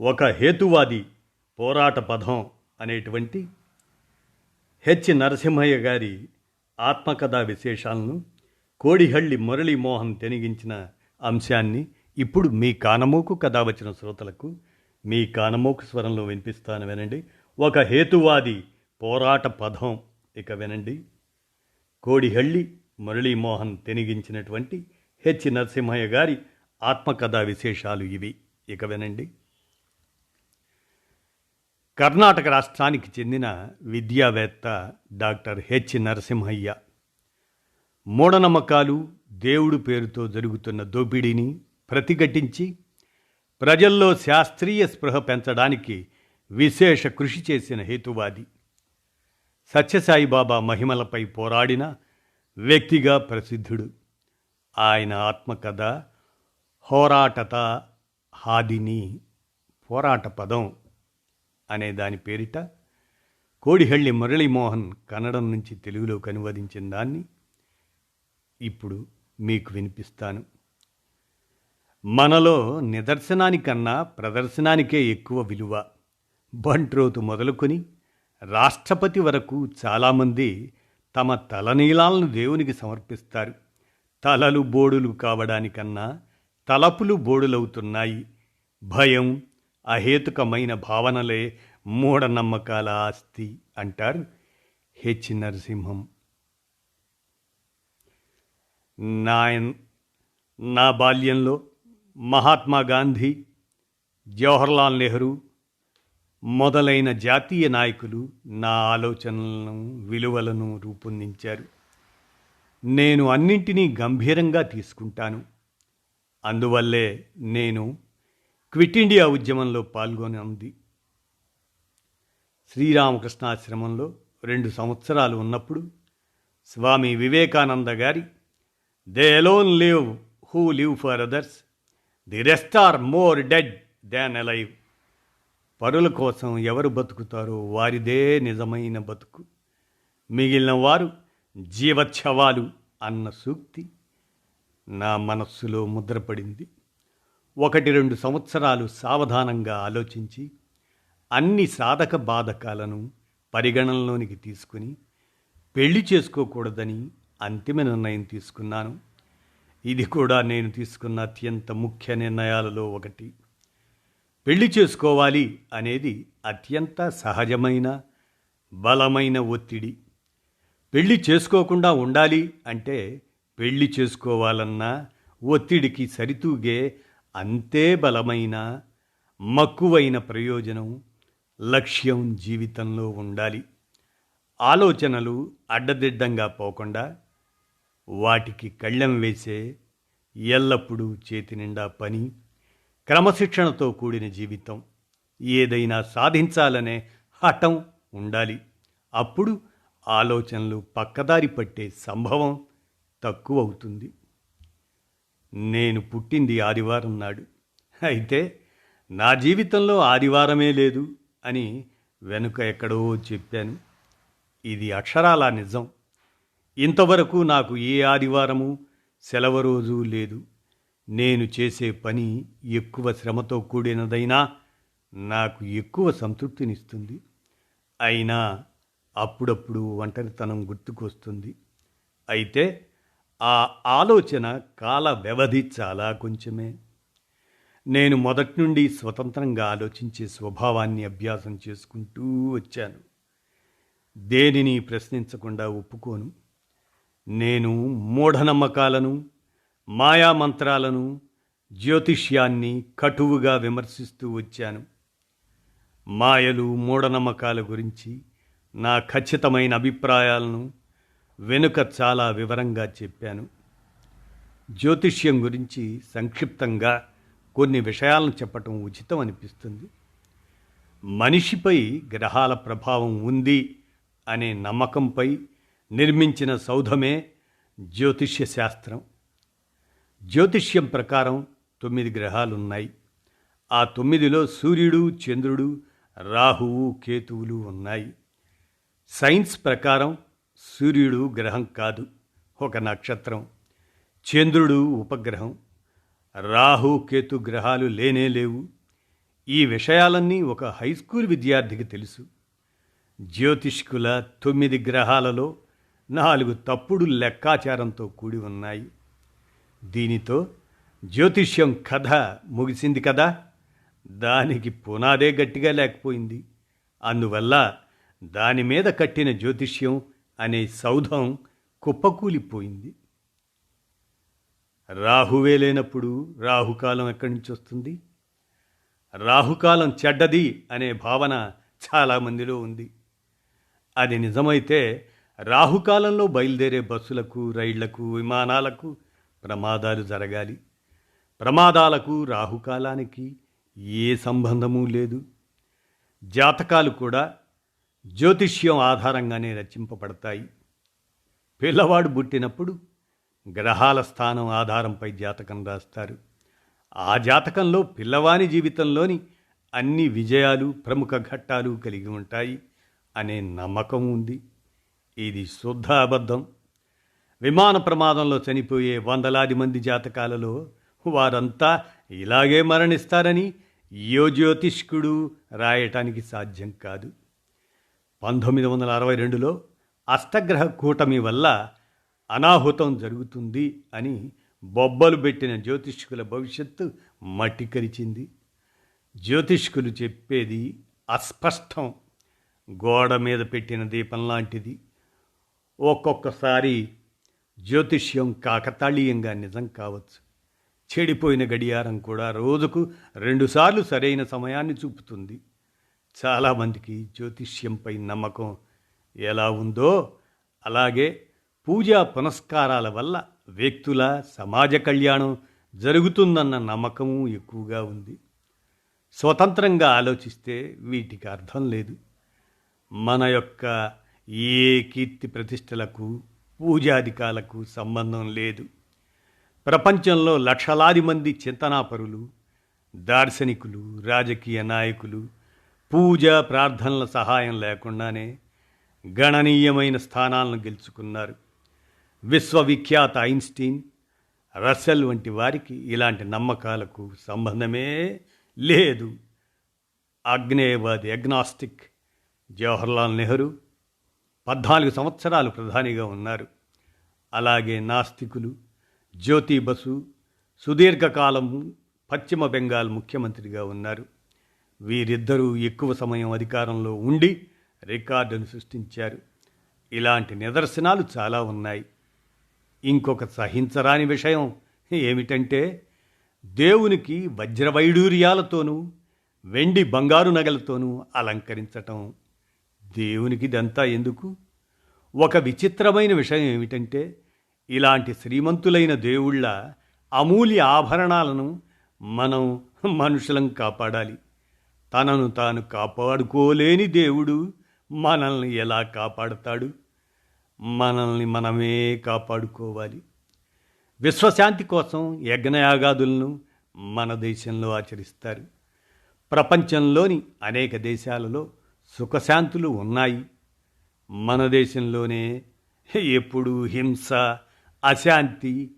ఒక హేతువాది పోరాట పదం అనేటువంటి హెచ్. నరసింహయ్య గారి ఆత్మకథా విశేషాలను కోడిహళ్ళి మురళీమోహన్ తెనిగించిన అంశాన్ని ఇప్పుడు మీ కానమోకు కథ వచ్చిన శ్రోతలకు మీ కానమోకు స్వరంలో వినిపిస్తాను వినండి. ఒక హేతువాది పోరాట పదం ఇక వినండి. కోడిహళ్ళి మురళీమోహన్ తెనిగించినటువంటి హెచ్. నరసింహయ్య గారి ఆత్మకథా విశేషాలు ఇవి. ఇక వినండి. కర్ణాటక రాష్ట్రానికి చెందిన విద్యావేత్త డాక్టర్ హెచ్. నరసింహయ్య. మూఢనమ్మకాలు దేవుడు పేరుతో జరుగుతున్న దోపిడీని ప్రతిఘటించి ప్రజల్లో శాస్త్రీయ స్పృహ పెంచడానికి విశేష కృషి చేసిన హేతువాది. సత్యసాయిబాబా మహిమలపై పోరాడిన వ్యక్తిగా ప్రసిద్ధుడు. ఆయన ఆత్మకథ హోరాటత హాదిని పోరాట పదం అనే దాని పేరిట కోడిహళ్ళి మురళీమోహన్ కన్నడం నుంచి తెలుగులోకి అనువదించిన దాన్ని ఇప్పుడు మీకు వినిపిస్తాను. మనలో నిదర్శనానికన్నా ప్రదర్శనానికే ఎక్కువ విలువ బంట్రోతు మొదలుకొని రాష్ట్రపతి వరకు చాలామంది తమ తలనీలాలను దేవునికి సమర్పిస్తారు. తలలు బోడులు కావడానికన్నా తలపులు బోడులవుతున్నాయి. భయం అహేతుకమైన భావనలే మూఢనమ్మకాల ఆస్తి అంటారు హెచ్ నరసింహం. నాయన్ నా బాల్యంలో మహాత్మా గాంధీ జవహర్లాల్ నెహ్రూ మొదలైన జాతీయ నాయకులు నా ఆలోచనలను విలువలను రూపొందించారు. నేను అన్నింటినీ గంభీరంగా తీసుకుంటాను. అందువల్లే నేను క్విట్ ఇండియా ఉద్యమంలో పాల్గొని ఉంది శ్రీరామకృష్ణాశ్రమంలో రెండు సంవత్సరాలు ఉన్నప్పుడు స్వామి వివేకానంద గారి they alone live who live for others the rest are more dead than alive పరుల కోసం ఎవరు బతుకుతారో వారిదే నిజమైన బతుకు. మిగిలిన వారు జీవచ్ఛవాలు అన్న సూక్తి నా మనస్సులో ముద్రపడింది. ఒకటి రెండు సంవత్సరాలు సావధానంగా ఆలోచించి అన్ని సాధక బాధకాలను పరిగణనలోనికి తీసుకుని పెళ్ళి చేసుకోకూడదని అంతిమ నిర్ణయం తీసుకున్నాను. ఇది కూడా నేను తీసుకున్న అత్యంత ముఖ్య నిర్ణయాలలో ఒకటి. పెళ్ళి చేసుకోవాలి అనేది అత్యంత సహజమైన బలమైన ఒత్తిడి. పెళ్ళి చేసుకోకుండా ఉండాలి అంటే పెళ్ళి చేసుకోవాలన్న ఒత్తిడికి సరితూగే అంతే బలమైన మక్కువైన ప్రయోజనం లక్ష్యం జీవితంలో ఉండాలి. ఆలోచనలు అడ్డదిడ్డంగా పోకుండా వాటికి కళ్ళెం వేసే ఎల్లప్పుడూ చేతి నిండా పని క్రమశిక్షణతో కూడిన జీవితం ఏదైనా సాధించాలనే హఠం ఉండాలి. అప్పుడు ఆలోచనలు పక్కదారి పట్టే సంభవం తక్కువ అవుతుంది నేను పుట్టింది ఆదివారం నాడు. అయితే నా జీవితంలో ఆదివారమే లేదు అని వెనుక ఎక్కడో చెప్పాను. ఇది అక్షరాల నిజం. ఇంతవరకు నాకు ఏ ఆదివారము సెలవు రోజు లేదు. నేను చేసే పని ఎక్కువ శ్రమతో కూడినదైనా నాకు ఎక్కువ సంతృప్తినిస్తుంది. అయినా అప్పుడప్పుడు ఒంటరితనం గుర్తుకొస్తుంది. అయితే ఆ ఆలోచన కాల వ్యవధి చాలా కొంచెమే. నేను మొదటి నుండి స్వతంత్రంగా ఆలోచించే స్వభావాన్ని అభ్యాసం చేసుకుంటూ వచ్చాను. దేనిని ప్రశ్నించకుండా ఒప్పుకోను. నేను మూఢనమ్మకాలను మాయామంత్రాలను జ్యోతిష్యాన్ని కటువుగా విమర్శిస్తూ వచ్చాను. మాయలు మూఢనమ్మకాల గురించి నా ఖచ్చితమైన అభిప్రాయాలను వెనుక చాలా వివరంగా చెప్పాను. జ్యోతిష్యం గురించి సంక్షిప్తంగా కొన్ని విషయాలను చెప్పటం ఉచితం అనిపిస్తుంది. మనిషిపై గ్రహాల ప్రభావం ఉంది అనే నమ్మకంపై నిర్మించిన సౌధమే జ్యోతిష్య శాస్త్రం. జ్యోతిష్యం ప్రకారం తొమ్మిది గ్రహాలున్నాయి. ఆ తొమ్మిదిలో సూర్యుడు చంద్రుడు రాహువు కేతువులు ఉన్నాయి. సైన్స్ ప్రకారం సూర్యుడు గ్రహం కాదు ఒక నక్షత్రం. చంద్రుడు ఉపగ్రహం. రాహు కేతు గ్రహాలు లేనే లేవు. ఈ విషయాలన్నీ ఒక హై స్కూల్ విద్యార్థికి తెలుసు. జ్యోతిష్కుల తొమ్మిది గ్రహాలలో నాలుగు తప్పుడు లెక్కాచారంతో కూడి ఉన్నాయి. దీనితో జ్యోతిష్యం కథ ముగిసింది కదా? దానికి పునాదే గట్టిగా లేకపోయింది. అందువల్ల దాని మీద కట్టిన జ్యోతిష్యం అనే సౌధం కుప్పకూలిపోయింది. రాహువే లేనప్పుడు రాహుకాలం ఎక్కడి నుంచి వస్తుంది? రాహుకాలం చెడ్డది అనే భావన చాలామందిలో ఉంది. అది నిజమైతే రాహుకాలంలో బయలుదేరే బస్సులకు రైళ్ళకు విమానాలకు ప్రమాదాలు జరగాలి. ప్రమాదాలకు రాహుకాలానికి ఏ సంబంధము లేదు. జాతకాలు కూడా జ్యోతిష్యం ఆధారంగానే రచింపబడతాయి. పిల్లవాడు పుట్టినప్పుడు గ్రహాల స్థానం ఆధారంపై జాతకం రాస్తారు. ఆ జాతకంలో పిల్లవాని జీవితంలోని అన్ని విజయాలు ప్రముఖ ఘట్టాలు కలిగి ఉంటాయి అనే నమ్మకం ఉంది. ఇది శుద్ధ అబద్ధం. విమాన ప్రమాదంలో చనిపోయే వందలాది మంది జాతకాలలో వారంతా ఇలాగే మరణిస్తారని యో జ్యోతిష్కుడు రాయటానికి సాధ్యం కాదు. పంతొమ్మిది వందల అరవై రెండులో అష్టగ్రహ కూటమి వల్ల అనాహుతం జరుగుతుంది అని బొబ్బలు పెట్టిన జ్యోతిష్కుల భవిష్యత్తు మట్టికరిచింది. జ్యోతిష్కులు చెప్పేది అస్పష్టం. గోడ మీద పెట్టిన దీపం లాంటిది. ఒక్కొక్కసారి జ్యోతిష్యం కాకతాళీయంగా నిజం కావచ్చు. చెడిపోయిన గడియారం కూడా రోజుకు రెండుసార్లు సరైన సమయాన్ని చూపుతుంది. చాలామందికి జ్యోతిష్యంపై నమ్మకం ఎలా ఉందో అలాగే పూజా పునస్కారాల వల్ల వ్యక్తుల సమాజ కళ్యాణం జరుగుతుందన్న నమ్మకము ఎక్కువగా ఉంది. స్వతంత్రంగా ఆలోచిస్తే వీటికి అర్థం లేదు. మన యొక్క ఏ కీర్తి ప్రతిష్టలకు పూజాధికాలకు సంబంధం లేదు. ప్రపంచంలో లక్షలాది మంది చింతనాపరులు దార్శనికులు రాజకీయ నాయకులు పూజ ప్రార్థనల సహాయం లేకుండానే గణనీయమైన స్థానాలను గెలుచుకున్నారు. విశ్వవిఖ్యాత ఐన్స్టీన్ రసెల్ వంటి వారికి ఇలాంటి నమ్మకాలకు సంబంధమే లేదు. ఆగ్నేయవాది అగ్నాస్టిక్ జవహర్లాల్ నెహ్రూ పద్నాలుగు సంవత్సరాలు ప్రధానిగా ఉన్నారు. అలాగే నాస్తికులు జ్యోతి బసు సుదీర్ఘకాలం పశ్చిమ బెంగాల్ ముఖ్యమంత్రిగా ఉన్నారు. వీరిద్దరూ ఎక్కువ సమయం అధికారంలో ఉండి రికార్డును సృష్టించారు. ఇలాంటి నిదర్శనాలు చాలా ఉన్నాయి. ఇంకొక సహించరాని విషయం ఏమిటంటే దేవునికి వజ్రవైడూర్యాలతోనూ వెండి బంగారు నగలతోనూ అలంకరించటం. దేవునికి ఇదంతా ఎందుకు? ఒక విచిత్రమైన విషయం ఏమిటంటే ఇలాంటి శ్రీమంతులైన దేవుళ్ళ అమూల్య ఆభరణాలను మనం మనుషులం కాపాడాలి. తనను తాను కాపాడుకోలేని దేవుడు మనల్ని ఎలా కాపాడతాడు? మనల్ని మనమే కాపాడుకోవాలి. విశ్వశాంతి కోసం యజ్ఞయాగాదులను మన దేశంలో ఆచరిస్తారు. ప్రపంచంలోని అనేక దేశాలలో సుఖశాంతులు ఉన్నాయి. మన దేశంలోనే ఎప్పుడు హింస అశాంతి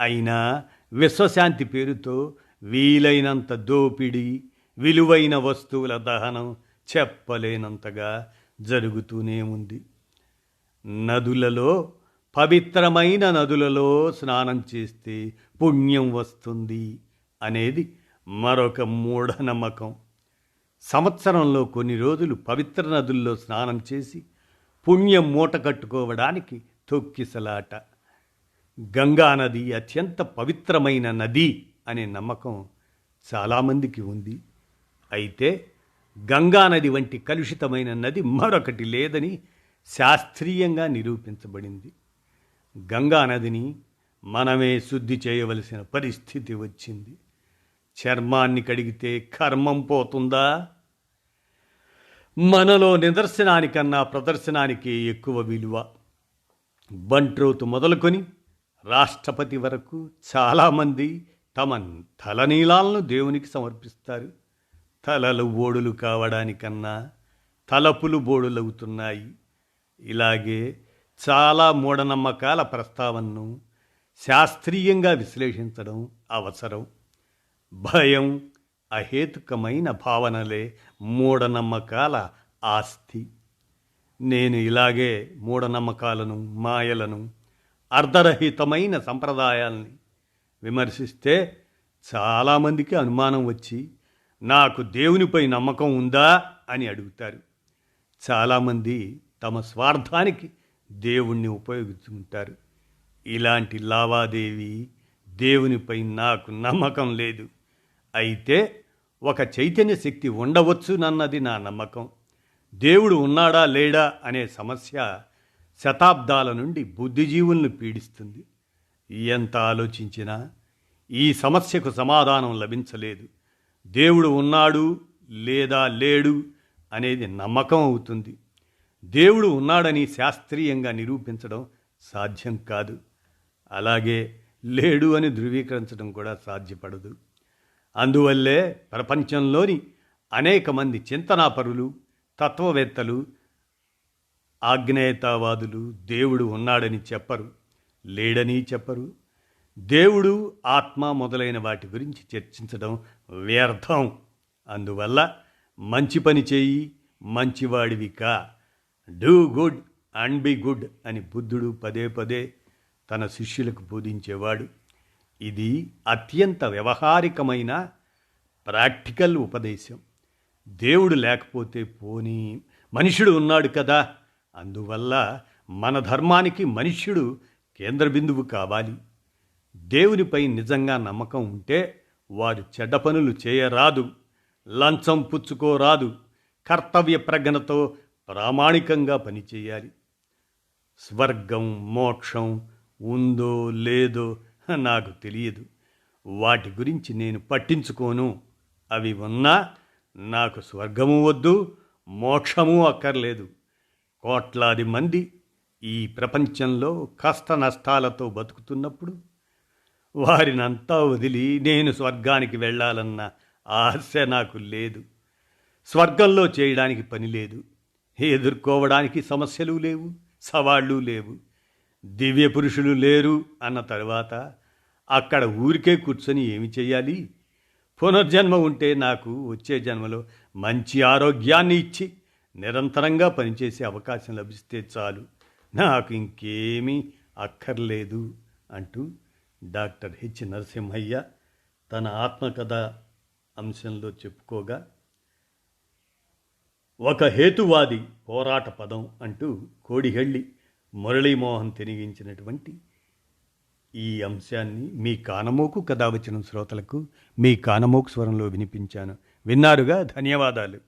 అయినా విశ్వశాంతి పేరుతో వీలైనంత దోపిడీ విలువైన వస్తువుల దహనం చెప్పలేనంతగా జరుగుతూనే ఉంది. నదులలో పవిత్రమైన నదులలో స్నానం చేస్తే పుణ్యం వస్తుంది అనేది మరొక మూఢనమ్మకం. సంవత్సరంలో కొన్ని రోజులు పవిత్ర నదుల్లో స్నానం చేసి పుణ్యం మూట కట్టుకోవడానికి తొక్కిసలాట. గంగా నది అత్యంత పవిత్రమైన నది అనే నమ్మకం చాలామందికి ఉంది. అయితే గంగా నది వంటి కలుషితమైన నది మరొకటి లేదని శాస్త్రీయంగా నిరూపించబడింది. గంగా నదిని మనమే శుద్ధి చేయవలసిన పరిస్థితి వచ్చింది. చర్మాన్ని కడిగితే కర్మం పోతుందా? మనలో నిదర్శనానికన్నా ప్రదర్శనానికి ఎక్కువ విలువ. బంట్రోతు మొదలుకొని రాష్ట్రపతి వరకు చాలామంది తమ తలనీలాలను దేవునికి సమర్పిస్తారు. తలలు బోడులు కావడానికన్నా తలపులు బోడులవుతున్నాయి. ఇలాగే చాలా మూఢనమ్మకాల ప్రస్తావనను శాస్త్రీయంగా విశ్లేషించడం అవసరం. భయం అహేతుకమైన భావనలే మూఢనమ్మకాల ఆస్తి. నేను ఇలాగే మూఢనమ్మకాలను మాయలను అర్ధరహితమైన సంప్రదాయాల్ని విమర్శిస్తే చాలామందికి అనుమానం వచ్చి నాకు దేవునిపై నమ్మకం ఉందా అని అడుగుతారు. చాలామంది తమ స్వార్థానికి దేవుణ్ణి ఉపయోగించుకుంటారు ఇలాంటి లావాదేవీ దేవునిపై నాకు నమ్మకం లేదు. అయితే ఒక చైతన్య శక్తి ఉండవచ్చునన్నది నా నమ్మకం. దేవుడు ఉన్నాడా లేడా అనే సమస్య శతాబ్దాల నుండి బుద్ధిజీవులను పీడిస్తుంది. ఎంత ఆలోచించినా ఈ సమస్యకు సమాధానం లభించలేదు. దేవుడు ఉన్నాడు లేదా లేడు అనేది నమ్మకం అవుతుంది. దేవుడు ఉన్నాడని శాస్త్రీయంగా నిరూపించడం సాధ్యం కాదు. అలాగే లేడు అని ధృవీకరించడం కూడా సాధ్యపడదు. అందువల్లే ప్రపంచంలోని అనేక మంది చింతనాపరులు తత్వవేత్తలు ఆగ్నేయతావాదులు దేవుడు ఉన్నాడని చెప్పరు లేడని చెప్పరు దేవుడు ఆత్మ మొదలైన వాటి గురించి చర్చించడం వ్యర్థం. అందువల్ల మంచి పని చేయి మంచివాడివి కా. Do good and be good అని బుద్ధుడు పదే పదే తన శిష్యులకు బోధించేవాడు. ఇది అత్యంత వ్యవహారికమైన ప్రాక్టికల్ ఉపదేశం. దేవుడు లేకపోతే పోనీ మనుషుడు ఉన్నాడు కదా. అందువల్ల మన ధర్మానికి మనుష్యుడు కేంద్ర బిందువు కావాలి. దేవునిపై నిజంగా నమ్మకం ఉంటే వారు చెడ్డ పనులు చేయరాదు లంచం పుచ్చుకోరాదు కర్తవ్య ప్రజ్ఞతో ప్రామాణికంగా పనిచేయాలి స్వర్గం మోక్షం ఉందో లేదో నాకు తెలియదు. వాటి గురించి నేను పట్టించుకోను. అవి ఉన్నా నాకు స్వర్గము వద్దు మోక్షము అక్కర్లేదు. కోట్లాది మంది ఈ ప్రపంచంలో కష్ట నష్టాలతో బతుకుతున్నప్పుడు వారినంతా వదిలి నేను స్వర్గానికి వెళ్ళాలన్న ఆశ నాకు లేదు. స్వర్గంలో చేయడానికి పని లేదు. ఎదుర్కోవడానికి సమస్యలు లేవు సవాళ్ళు లేవు. దివ్య పురుషులు లేరు అన్న తర్వాత అక్కడ ఊరికే కూర్చొని ఏమి చేయాలి పునర్జన్మ ఉంటే నాకు వచ్చే జన్మలో మంచి ఆరోగ్యాన్ని ఇచ్చి నిరంతరంగా పనిచేసే అవకాశం లభిస్తే చాలు. నాకు ఇంకేమీ అక్కర్లేదు అంటూ డాక్టర్ హెచ్ నరసింహయ్య తన ఆత్మకథ అంశంలో చెప్పుకోగా ఒక హేతువాది పోరాట పదం అంటూ కోడిహెళ్ళి మురళీమోహన్ తిరిగించినటువంటి ఈ అంశాన్ని మీ కానమోకు కథ వచ్చిన శ్రోతలకు మీ కానమోకు స్వరంలో వినిపించాను. విన్నారుగా? ధన్యవాదాలు.